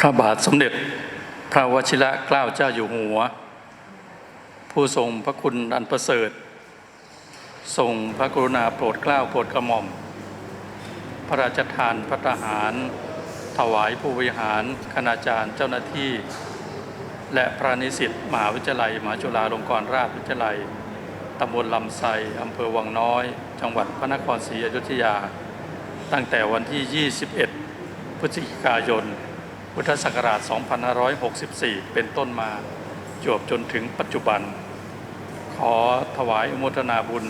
พระบาทสมเด็จพระวชิระเกล้าเจ้าอยู่หัว ผู้ทรงพระคุณอันประเสริฐ ทรงพระกรุณาโปรดเกล้าโปรดกระหม่อม พระราชทานพระทหาร ถวายผู้บริหารคณาจารย์เจ้าหน้าที่ และพระนิสิตมหาวิทยาลัยมหาจุฬาลงกรณราชวิทยาลัยตำบลลำไทรอำเภอวังน้อย จังหวัดพระนครศรีอยุธยา ตั้งแต่วันที่ 21 พฤศจิกายน พุทธศักราช 2564 เป็นต้นมาจวบจนถึงปัจจุบัน ขอถวายอนุโมทนาบุญ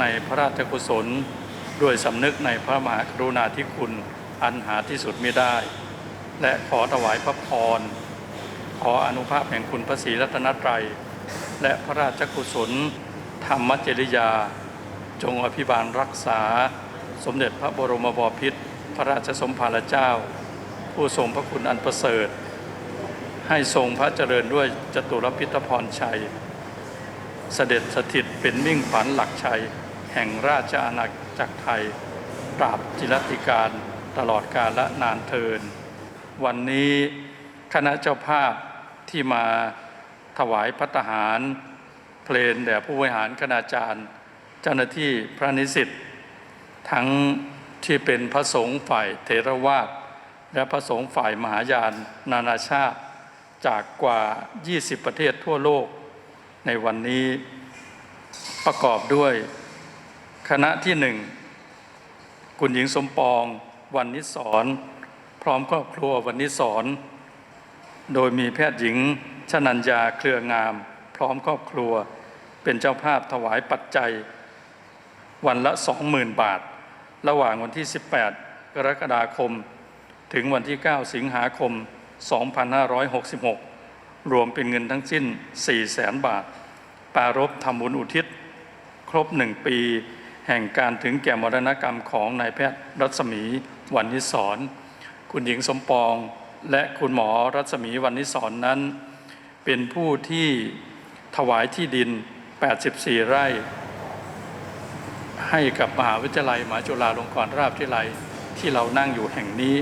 ในพระราชกุศล ด้วยสำนึกในพระมหากรุณาธิคุณอันหาที่สุดไม่ได้ และขอถวายพระพร ขออนุภาพแห่งคุณพระศรีรัตนตรัย และพระราชกุศล ธรรมจริยา จงอภิบาลรักษา สมเด็จพระบรมบพิตรพระราชสมภารเจ้า ผู้ทรงพระคุณอันประเสริฐ ให้ทรงพระเจริญด้วยจตุรพิทพรชัย เสด็จสถิตเป็นมิ่งขวัญหลักชัย แห่งราชอาณาจักรไทยตราบจิรติการตลอดกาลและนานเทิน วันนี้คณะเจ้าภาพที่มาถวายพัตหาร เพลนแด่ผู้บริหารคณาจารย์ เจ้าหน้าที่พระนิสิตทั้งที่เป็นพระสงฆ์ฝ่ายเทรวาส และพระสงฆ์ฝ่ายมหายานนานาชาติจากกว่า 20 ประเทศทั่วโลก ในวันนี้ประกอบด้วย คณะที่หนึ่งคุณหญิงสมปองวันนิสรพร้อมครอบครัววันนิสรโดยมีแพทย์หญิงชนัญญาเครืองาม พร้อมครอบครัว เป็นเจ้าภาพถวายปัจจัย วันละ 20,000 บาท ระหว่างวันที่ 18 กรกฎาคม ถึงวันที่ 9 สิงหาคม 2566 รวมเป็นเงินทั้งสิ้น 400,000บาทปรารบทำบุญอุทิศ ครบหนึ่งปี แห่งการถึงแก่มรณกรรมของนายแพทย์รัศมีวันนิสรคุณหญิงสมปอง และคุณหมอรัศมีวันนิสรนั้น เป็นผู้ที่ถวายที่ดิน 84 ไร่ ให้กับมหาวิทยาลัยมหาจุฬาลงกรณราชวิทยาลัยที่เรานั่งอยู่แห่งนี้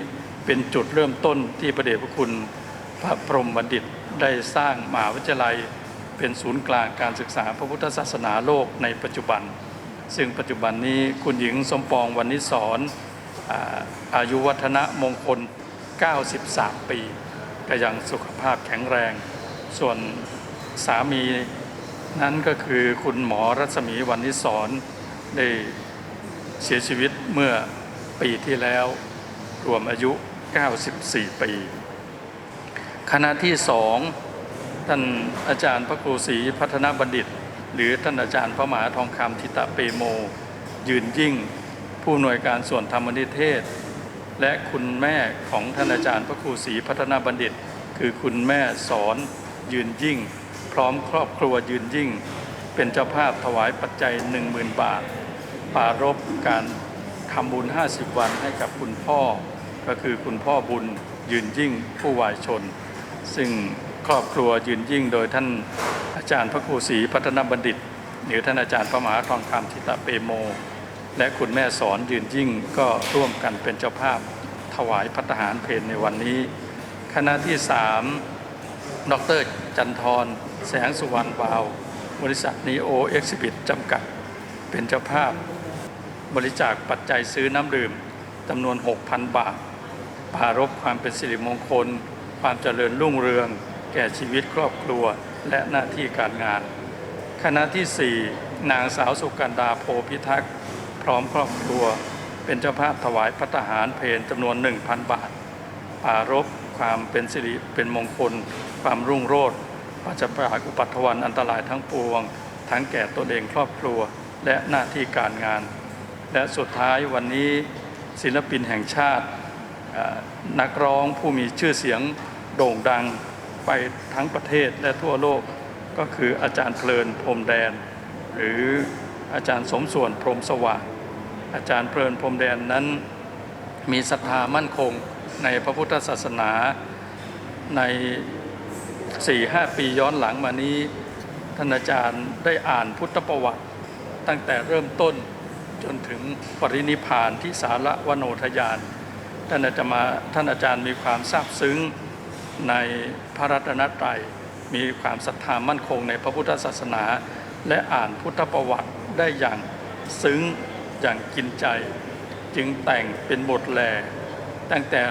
เป็นจุดเริ่มต้นที่พระเดชพระคุณพระพรหมบัณฑิตได้สร้างมหาวิทยาลัย เป็นศูนย์กลางการศึกษาพระพุทธศาสนาโลกในปัจจุบัน ซึ่งปัจจุบันนี้คุณหญิงสมปองวันนิสรอาอายุวัฒนะมงคล 93 ปีก็ยังสุขภาพแข็งแรง ส่วนสามีนั้นก็คือคุณหมอรัศมีวันนิสรได้เสียชีวิตเมื่อปีที่แล้วรวมอายุ 94 ปี คณะที่สองท่านอาจารย์พระครูศรีพัฒนบัณฑิต หรือท่านอาจารย์พระมหาทองคำทิตะเปโม ยืนยิ่ง ผู้หน่วยการส่วนธรรมนิเทศ และคุณแม่ของท่านอาจารย์พระครูศรีพัฒนบัณฑิต คือคุณแม่สอนยืนยิ่ง พร้อมครอบครัวยืนยิ่ง เป็นเจ้าภาพถวายปัจจัย 10,000 บาท ปารบการทำบุญ 50 วันให้กับคุณพ่อ ก็คือคุณพ่อบุญยืนยิ่งผู้วายชน ซึ่งครอบครัวยืนยิ่งโดยท่านอาจารย์พระครูศรีพัฒนบัณฑิต หรือท่านอาจารย์พระมหาทองคำทิตะเปโม และคุณแม่สอนยืนยิ่งก็ร่วมกันเป็นเจ้าภาพถวายพัฒหารเพลในวันนี้ คณะที่สามดรจันทรแสงสุวรรณวาว บริษัทนีโอเอ็กซิบิทจำกัด เป็นเจ้าภาพ บริจาคปัจจัยซื้อน้ำดื่มจำนวน 6,000 บาท ปารบความเป็นสิริมงคล ความเจริญรุ่งเรือง แก่ชีวิตครอบครัวและหน้าที่การงาน คณะที่ 4 นางสาวสุกันดาโพพิทักษ์ พร้อมครอบครัว เป็นเจ้าภาพถวายพัตหารเพลจำนวน 1,000 บาท ปารบความเป็นสิริเป็นมงคล ความรุ่งโรจน์ปราศจาอุปัตถวันอันตรายทั้งปวง ทั้งแก่ตนเองครอบครัวและหน้าที่การงาน และสุดท้ายวันนี้ศิลปินแห่งชาติ นักร้องผู้มีชื่อเสียงโด่งดังไปทั้งประเทศและทั่วโลกก็คืออาจารย์เพลินพรมแดน หรืออาจารย์สมส่วนพรมสว่างอาจารย์เพลินพรมแดนนั้นมีศรัทธามั่นคงในพระพุทธศาสนาใน 4-5 ปีย้อนหลังมานี้ท่านอาจารย์ได้อ่านพุทธประวัติ ตั้งแต่เริ่มต้นจนถึงปรินิพพานที่สาระวโนทยาน ท่านอาจารย์มาท่านอาจารย์มีความซาบซึ้งในพระรัตนตรัย มีความศรัทธามั่นคงในพระพุทธศาสนา และอ่านพุทธประวัติได้อย่างซึ้งอย่างกินใจ จึงแต่งเป็นบทแล ตั้งแต่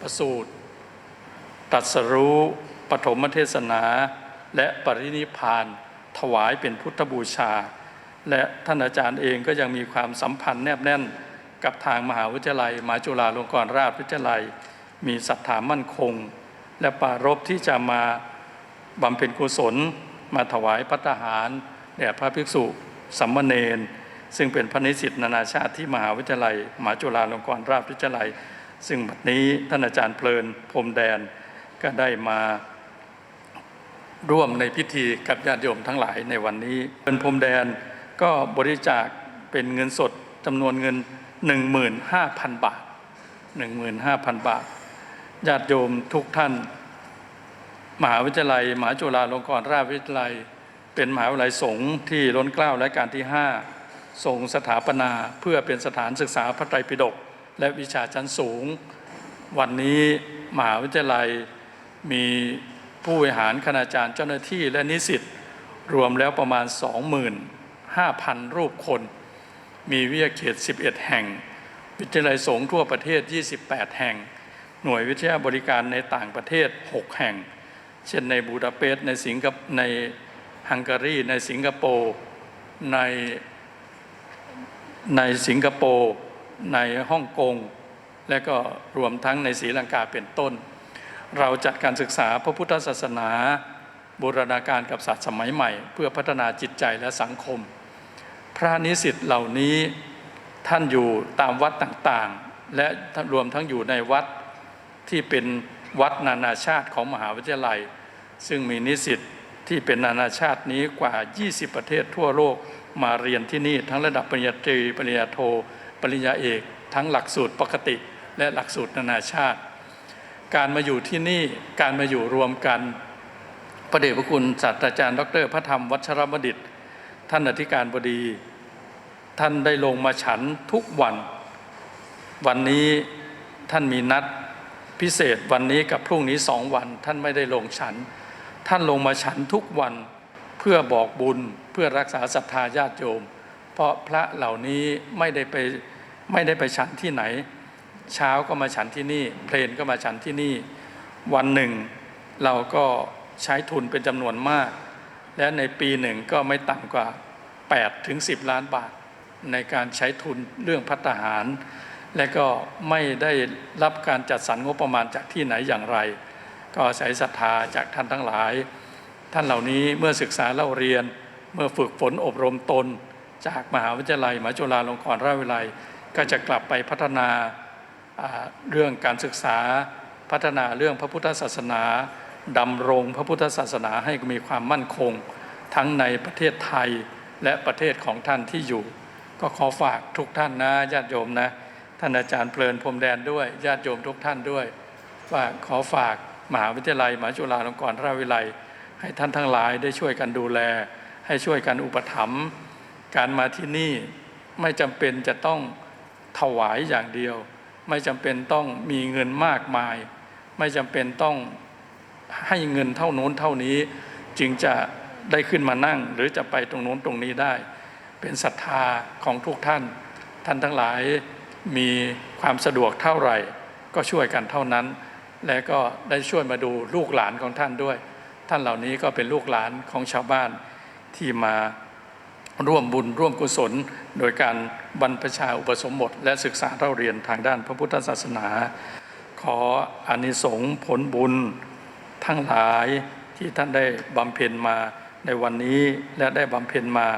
ประสูตรตรัสรู้ปฐมเทศนา และปรินิพานถวายเป็นพุทธบูชา และท่านอาจารย์เองก็ยังมีความสัมพันธ์แนบแน่น กับทางมหาวิทยาลัยมหาจุฬาลงกรณราชวิทยาลัย มีศรัทธามั่นคง และปรารภที่จะมาบำเพ็ญกุศล มาถวายพัตตาหารแด่พระภิกษุสัมมเนนซึ่งเป็นพระนิสิตนานาชาติที่มหาวิทยาลัยมหาจุฬาลงกรณราชวิทยาลัย ซึ่งบัดนี้ท่านอาจารย์เพลินพรมแดนก็ได้มาร่วมในพิธีกับญาติโยมทั้งหลายในวันนี้เป็นพรมแดนก็บริจาคเป็นเงินสดจำนวนเงิน 15,000 บาท 15,000 บาทญาติโยมทุกท่าน มหาวิทยาลัยมหาจุฬาลงกรณราชวิทยาลัย เป็นมหาวิทยาลัยสงฆ์ที่ล้นเกล้าและการที่ 5 ทรงสถาปนาเพื่อเป็นสถานศึกษาพระไตรปิฎกและวิชาชั้นสูง วันนี้มหาวิทยาลัยมีผู้บริหารคณาจารย์เจ้าหน้าที่และนิสิตรวมแล้วประมาณ 25,000 รูปคน มีวิทยาเขต 11 แห่ง วิทยาลัยสงฆ์ทั่วประเทศ 28 แห่ง หน่วยวิทยาบริการในต่างประเทศ 6 แห่ง เช่นในบูดาเปสต์ในสิงคโปร์ในฮังการี ในสิงคโปร์ในในสิงคโปร์ในฮ่องกง และก็รวมทั้งในศรีลังกาเป็นต้น เราจัดการศึกษาพระพุทธศาสนาบูรณาการกับศาสตร์สมัยใหม่ เพื่อพัฒนาจิตใจและสังคม ระนิสิตเหล่านี้ท่านอยู่ตามวัดต่างๆ และรวมทั้งอยู่ในวัดที่เป็นวัดนานาชาติของมหาวิทยาลัย ซึ่งมีนิสิตที่เป็นนานาชาตินี้กว่า 20 ประเทศทั่วโลกมาเรียนที่นี่ทั้งระดับปริญญาตรีปริญญาโท ปริญญาเอก ทั้งหลักสูตรปกติ และหลักสูตรนานาชาติ การมาอยู่ที่นี่การมาอยู่รวมกันพระเดชพระคุณศาสตราจารย์ ดร พระธรรมวัชรบดิตท่านอธิการบดี ท่านได้ลงมาฉันทุกวัน วันนี้ท่านมีนัดพิเศษวันนี้กับพรุ่งนี้สองวัน ท่านไม่ได้ลงฉัน ท่านลงมาฉันทุกวันเพื่อบอกบุญเพื่อรักษาศรัทธาญาติโยม เพราะพระเหล่านี้ไม่ได้ไปไม่ได้ไปฉันที่ไหน เช้าก็มาฉันที่นี่เพลนก็มาฉันที่นี่ วันหนึ่งเราก็ใช้ทุนเป็นจำนวนมาก และในปีหนึ่งก็ไม่ต่ำกว่า8ถึง10 ล้านบาท ในการใช้ทุนเรื่องพัฒหาร และก็ไม่ได้รับการจัดสรรงบประมาณจากที่ไหนอย่างไร ก็อาศัยศรัทธาจากท่านทั้งหลาย ท่านเหล่านี้เมื่อศึกษาเล่าเรียน เมื่อฝึกฝนอบรมตน จากมหาวิทยาลัยมหาจุฬาลงกรณราชวิทยาลัย ก็จะกลับไปพัฒนาอ่าเรื่องการศึกษาพัฒนาเรื่องพระพุทธศาสนาดำรงพระพุทธศาสนาให้มีความมั่นคง ทั้งในประเทศไทยและประเทศของท่านที่อยู่ ก็ขอฝากทุกท่านนะญาติโยมนะ ท่านอาจารย์เพลินพรมแดนด้วยญาติโยมทุกท่านด้วย ว่าขอฝากมหาวิทยาลัยมหาจุฬาลงกรณราชวิทยาลัย ให้ท่านทั้งหลายได้ช่วยกันดูแล ให้ช่วยกันอุปถัมภ์การมาที่นี่ไม่จำเป็นจะต้องถวายอย่างเดียว ไม่จำเป็นต้องมีเงินมากมาย ไม่จำเป็นต้องให้เงินเท่าโน้นเท่านี้ จึงจะได้ขึ้นมานั่ง หรือจะไปตรงโน้นตรงนี้ได้ เป็นศรัทธาของทุกท่าน ท่านทั้งหลายมีความสะดวกเท่าไหร่ ก็ช่วยกันเท่านั้น และก็ได้ช่วยมาดูลูกหลานของท่านด้วย ท่านเหล่านี้ก็เป็นลูกหลานของชาวบ้านที่มาร่วมบุญร่วมกุศล โดยการบรรพชาอุปสมบท และศึกษาเล่าเรียนทางด้านพระพุทธศาสนา ขออานิสงส์ผลบุญ ทั้งหลายที่ท่านได้บำเพ็ญมาในวันนี้และได้บำเพ็ญมา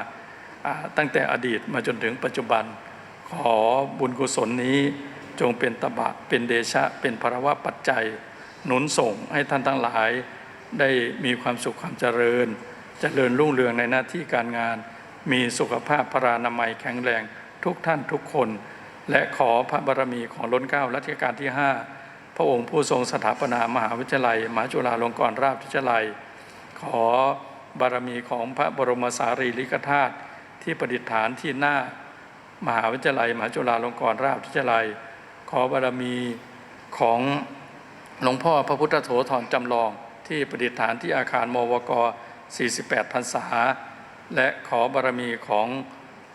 ตั้งแต่อดีตมาจนถึงปัจจุบัน ขอบุญกุศลนี้จงเป็นตบะเป็นเดชะ เป็นภรวะปัจจัย หนุนส่งให้ท่านทั้งหลาย ได้มีความสุขความเจริญ เจริญรุ่งเรืองในหน้าที่การงาน มีสุขภาพพรานามัยแข็งแรงทุกท่านทุกคน และขอพระบารมีของล้นเกล้ารัชกาลที่ 5 พระองค์ผู้ทรงสถาปนามหาวิทยาลัยมหาจุฬาลงกรณราชวิทยาลัย ขอบารมีของพระบรมสารีริกธาตุ ที่ประดิษฐานที่หน้ามหาวิทยาลัย มหาจุฬาลงกรณราชวิทยาลัย ขอบารมีของหลวงพ่อพระพุทธโสธรจำลอง ที่ประดิษฐานที่อาคารมวก 48พรรษา และขอบารมีของ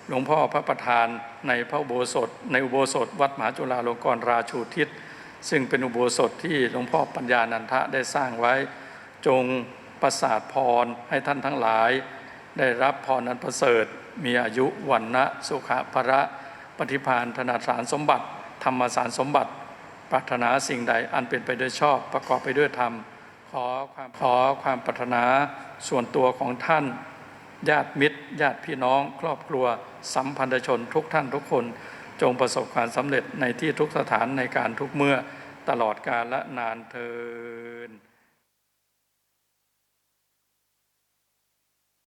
หลวงพ่อพระประธานในพระอุโบสถ ในอุโบสถ วัดมหาจุฬาลงกรณราชูทิศซึ่งเป็นอุโบสถที่หลวงพ่อปัญญานันทะได้สร้างไว้ จงประสาทพรให้ท่านทั้งหลาย ได้รับพรนันประเสริฐ มีอายุวันนะสุขภระปฏิพานธนาสารสมบัติ ธรรมสารสมบัติ ปรารถนาสิ่งใดอันเป็นไปด้วยชอบประกอบไปด้วยธรรม ขอความขอความปรารถนาส่วนตัวของท่าน ญาติมิตร ญาติพี่น้อง ครอบครัว สัมพันธชนทุกท่านทุกคน จงประสบความสำเร็จในที่ทุกสถานในการทุกเมื่อตลอดกาลและนานเทิน